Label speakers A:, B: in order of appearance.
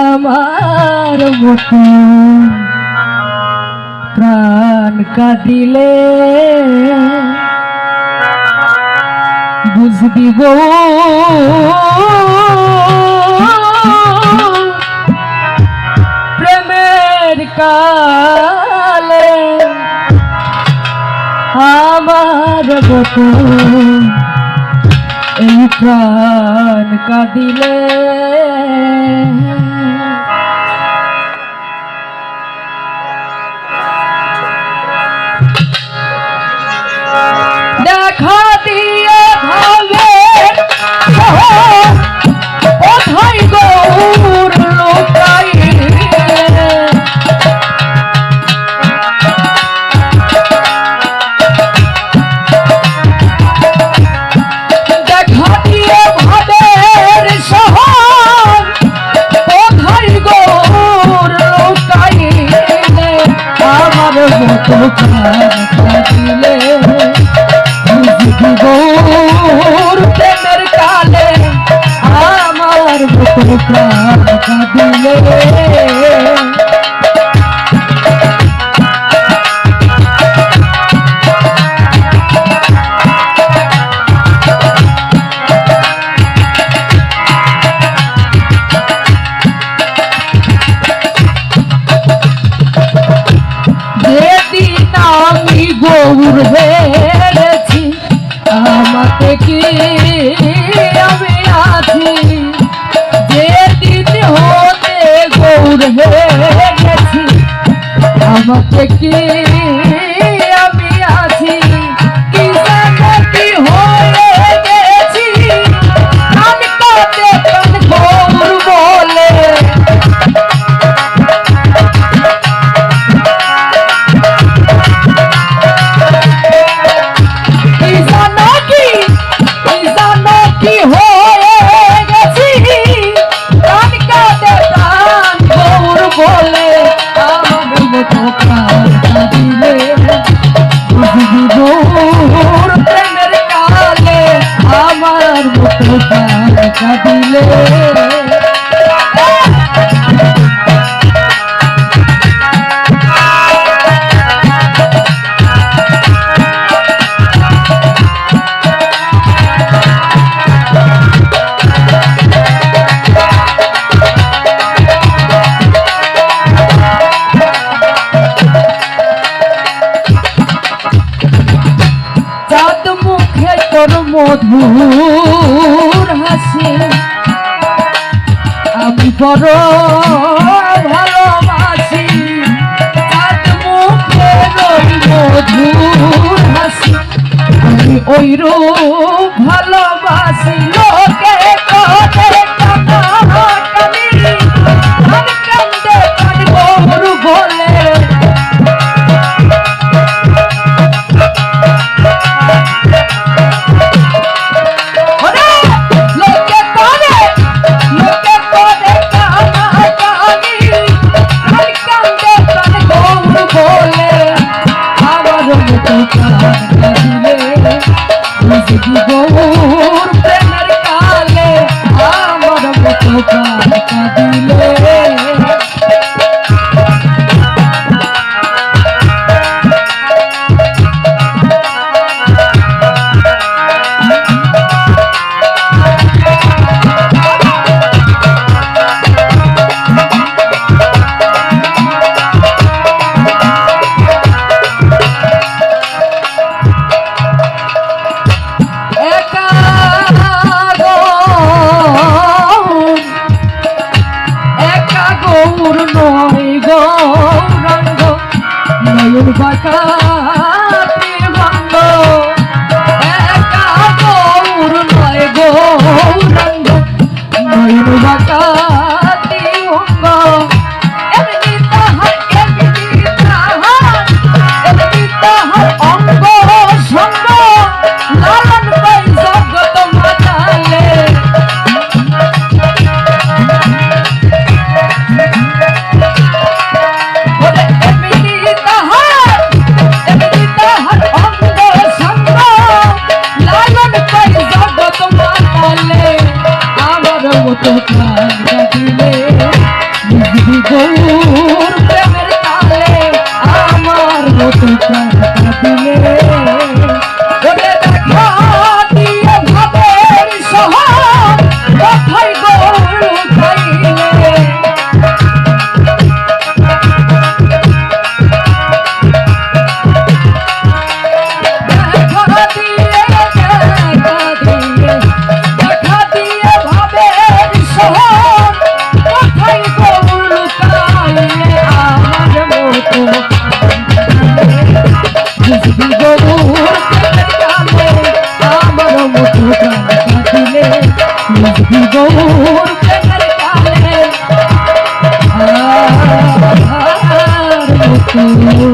A: আমার মতো প্রাণ কাটিলে বুঝবি গো। প্রেমের কালে আমার মতো এই প্রাণ কাঁদিলে। দেখা দিয়ে ভাবে থাকিলে প্রেমের কালে আমার বুকুর প্রাণ মতকে আছি। আমি বড় ভালোবাসি হাসি। আমি ওই রূপ ভালোবাসি Oh. কোথায় রাখিলে গৌর Thank you.